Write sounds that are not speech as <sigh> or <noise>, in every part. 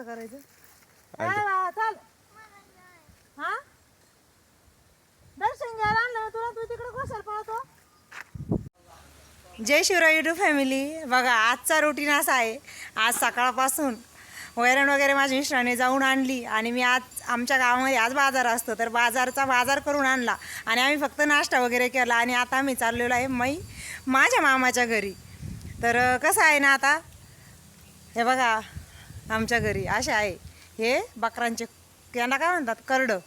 कसं करायचं? चाल. हा? दर्शन घ्यायला आणलं तुला? तू तिकडे कशाला पळतो. जय शिवराय युट्यूब फॅमिली बघा आजचा रुटीन असा आहे. आज सकाळपासून वैरण वगैरे माझ्या मिस्टराने जाऊन आणली आणि मी आज आमच्या गावामध्ये आज बाजार असतो. तर बाजारचा बाजार करून आणला आणि आम्ही फक्त नाश्ता वगैरे केला आणि आता आम्ही चाललेलो आहे मै माझ्या मामाच्या घरी. तर कसं आहे ना आता? हे बघा आमच्या घरी. असे आहे. हे बकरांचे यांना काय म्हणतात? करडं.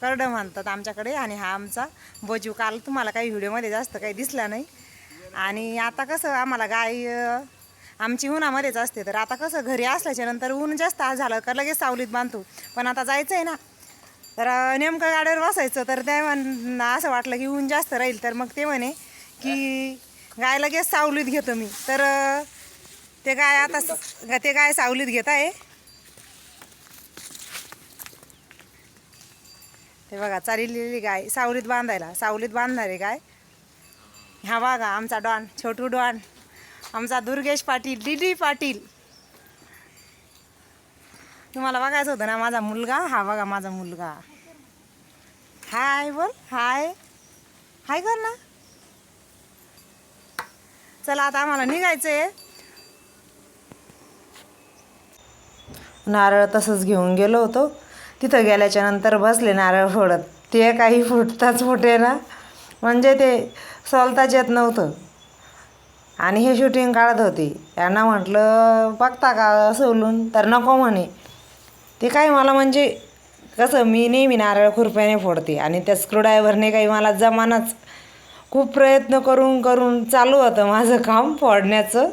करडं म्हणतात आमच्याकडे आणि हा आमचा बजू काल तुम्हाला काही व्हिडिओमध्ये जास्त काही दिसला नाही. आणि आता कसं आम्हाला गाय आमची उन्हामध्येच असते. तर आता कसं घरी असल्याच्या नंतर ऊन जास्त झालं का लगेच सावलीत बांधतो. पण आता जायचं आहे ना. तर नेमकं गाडीवर बसायचं तर त्या म्हण असं वाटलं की ऊन जास्त राहील. तर मग ते म्हणे की गाय लगेच सावलीत घेतो मी. तर ते गाय आता ते गाय सावलीत घेत आहे. ते बघा चाललेली गाय सावलीत बांधायला सावलीत बांधणार आहे गाय. ह्या बघा आमचा डॉन छोटू डॉन आमचा दुर्गेश पाटील डी पाटील. तुम्हाला बघायचं होतं ना माझा मुलगा? हा बघा माझा मुलगा. हाय बोल हाय. हाय कर ना. चला आता आम्हाला निघायचं आहे नारळ तसंच घेऊन गेलो होतो. तिथं गेल्याच्यानंतर बसले नारळ फोडत. ते काही फुटताच फुटे ना. म्हणजे ते सोलताच येत नव्हतं. आणि हे शूटिंग काढत होती. यांना म्हटलं बघता का सोलून? तर नको म्हणे. ते काय मला म्हणजे कसं मी नेहमी नारळ खुरप्याने फोडते. आणि त्या स्क्रूड्रायव्हरने काही मला जमानाच खूप प्रयत्न करून करून चालू होतं माझं काम फोडण्याचं.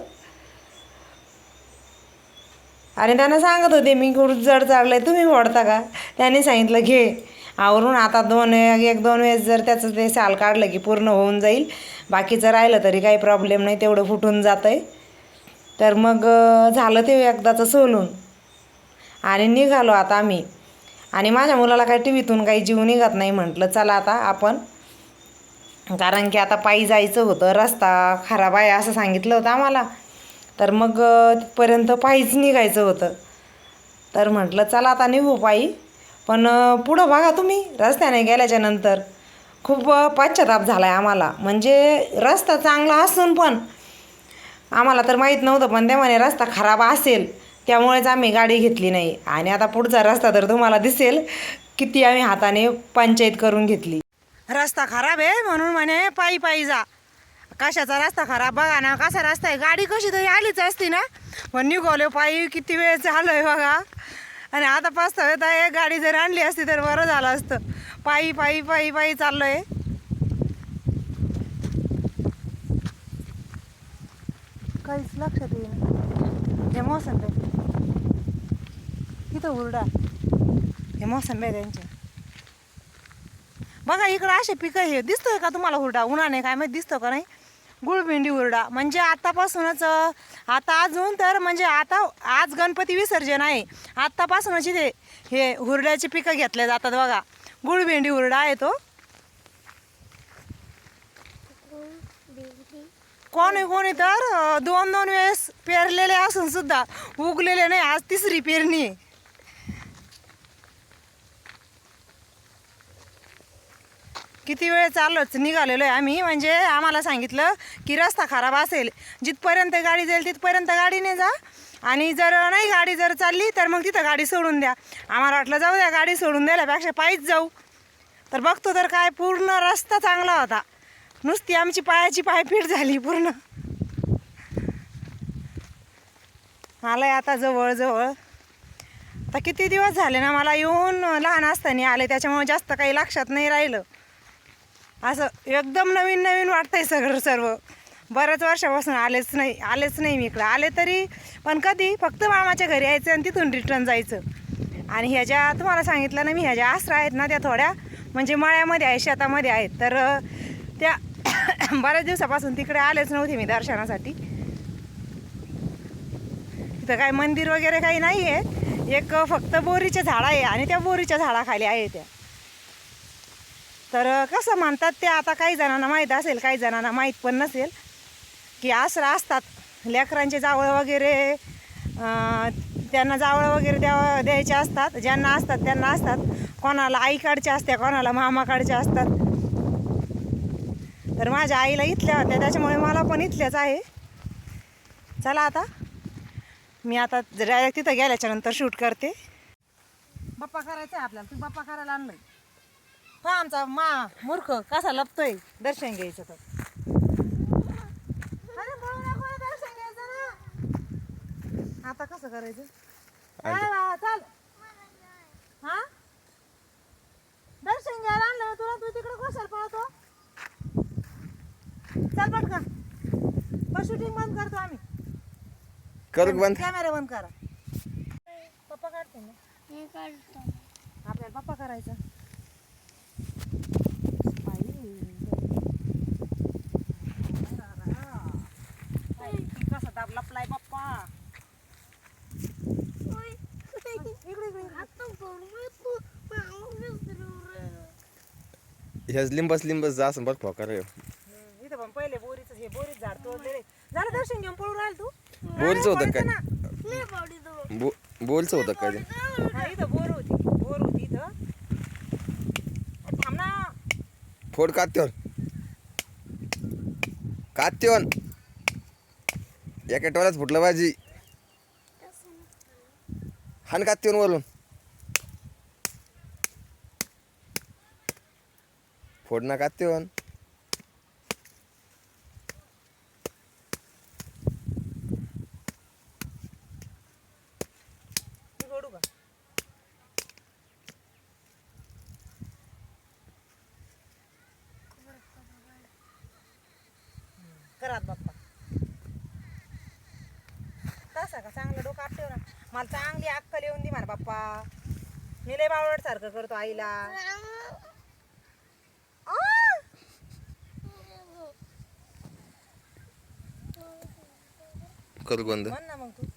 आणि त्यांना सांगत होते मी खूप जड चाललं आहे तुम्ही फोडता का? त्याने सांगितलं घे. आवरून आता दोन एक दोन वेळेस जर त्याचं ते साल काढलं की पूर्ण होऊन जाईल बाकीचं राहिलं तरी काही प्रॉब्लेम नाही तेवढं फुटून जातं आहे तर मग झालं ते एकदाचं सोलून. आणि निघालो आता आम्ही. आणि माझ्या मुलाला काही टी व्हीतून काही जीव निघत नाही म्हटलं चला आता आपण. कारण की आता पायी जायचं होतं रस्ता खराब आहे असं सांगितलं होतं आम्हाला. तर मग तिथपर्यंत पायीच निघायचं होतं. तर म्हटलं चला आता निघू पायी. पण पुढं बघा तुम्ही रस्त्याने गेल्याच्यानंतर. खूप पश्चाताप झाला आहे आम्हाला. म्हणजे रस्ता चांगला असून पण आम्हाला तर माहीत नव्हतं पण ते म्हणे रस्ता खराब असेल त्यामुळेच आम्ही गाडी घेतली नाही. आणि आता पुढचा रस्ता तर तुम्हाला दिसेल किती आम्ही हाताने पंचायत करून घेतली. रस्ता खराब आहे म्हणून म्हणे पायी पायी जा. कशाचा रस्ता खराब? बघा ना कसा रस्ता आहे? गाडी कशी तरी आलीच असती ना? पण निघालो पायी किती वेळ चाललोय बघा. आणि आता पाच येत एक गाडी जर आणली असती तर बरं झालं असतं. पायी पायी पायी पायी चाललोय. काहीच लक्षात येईल हे मोसंबी तिथं हुरडा. हे मोसंबी आहे त्यांचे. बघा इकडं असे पिकं हे दिसतोय का तुम्हाला हुरडा? नाही काय माहिती दिसतो का नाही? गुळभेंडी हुरडा. म्हणजे आतापासूनच आता अजून तर म्हणजे आता आज गणपती विसर्जन आहे. आत्तापासूनच इथे हे हुरड्याचे पिकं घेतले जातात बघा. गुळभेंडी हुरडा आहे तो. कोणी कोणी तर दोन दोन वेळेस पेरलेले असून सुद्धा उगलेले नाही. आज तिसरी पेरणी आहे. किती वेळ चाललोच निघालेलो आहे आम्ही? म्हणजे आम्हाला सांगितलं की रस्ता खराब असेल जिथपर्यंत गाडी जाईल तिथपर्यंत गाडीने जा. आणि जर नाही गाडी जर चालली तर मग तिथं गाडी सोडून द्या. आम्हाला वाटलं जाऊ द्या गाडी सोडून द्यायलापेक्षा पायीच जाऊ. तर बघतो तर काय पूर्ण रस्ता चांगला होता. नुसती आमची पायाची पायपीट झाली पूर्ण. आलंय आता जवळजवळ तर आता किती दिवस झाले ना मला येऊन लहान असताना आले त्याच्यामुळे जास्त काही लक्षात नाही राहिलं. असं एकदम नवीन नवीन वाटतंय सगळं सर्व. बऱ्याच वर्षापासून आलेच नाही आलेच नाही मी इकडं. आले तरी पण कधी फक्त मामाच्या घरी यायचं आणि तिथून रिटर्न जायचं. आणि ह्या ज्या तुम्हाला सांगितलं ना मी ह्या ज्या आसरा आहेत ना त्या थोड्या म्हणजे मळ्यामध्ये आहे शेतामध्ये आहेत. तर त्या <coughs> बऱ्याच दिवसापासून तिकडे आलेच नव्हते मी दर्शनासाठी. तिथं काय मंदिर वगैरे काही नाही आहे एक फक्त बोरीचे झाड आहे आणि त्या बोरीच्या झाडाखाली आहे त्या. तर कसं मानतात ते आता काही जणांना माहीत असेल काही जणांना माहीत पण नसेल की आसरा असतात. लेकरांचे जावळ वगैरे त्यांना जावळं वगैरे द्यावं द्यायचे असतात. ज्यांना असतात त्यांना असतात. कोणाला आईकडच्या असते कोणाला मामाकडच्या असतात. तर माझ्या आईला इथल्या होत्या त्याच्यामुळे मला पण इथल्याच आहे. चला आता. मी आता डायरेक्ट तिथं गेल्याच्यानंतर शूट करते. बाप्पा करायचं आहे आपल्याला. तू बाप्पा करायला आणलं हा आमचा मा मूर्ख कसा लपतोय? दर्शन घ्यायचं तर. अरे पळू नको ना, दर्शन घ्यायचं ना. आता कसं करायचं? चाल. हा? दर्शन घ्यायला आणलं तुला? तू तिकडे कशाला पळतो. चल पटकन. पण शूटिंग बंद करतो आम्ही. करू बंद? कॅमेरा बंद करा. पप्पा काढते ना? आपल्याला पप्पा करायचा कसा दाब लपलाय पप्पा इकडे इकडे ह्याच लिंबस लिंबस जा असं बघ फॉकर हम्म, इथं पण पहिले बोरीचं हे बोरीच झाड तोडलेले झालं दर्शन घेऊन पळून राहील तू? बोलचं होतं काय. बो बोलचं होतं काय हा इथं बोर होती. बोर होती इथं. थांब ना. फोड कात्योन कात्योन एका टोळ्यात फुटलं भाजी. हान कात्योन वरून. फोड ना कात्योन करात बाप्पा. तसा का? चांगलं डोकं आपटेव ना. मला चांगली अक्कल येऊन दे म्हणा बाप्पा. मी लय बावळट सारखं करतो आईला. करू बंद. ना मग तू.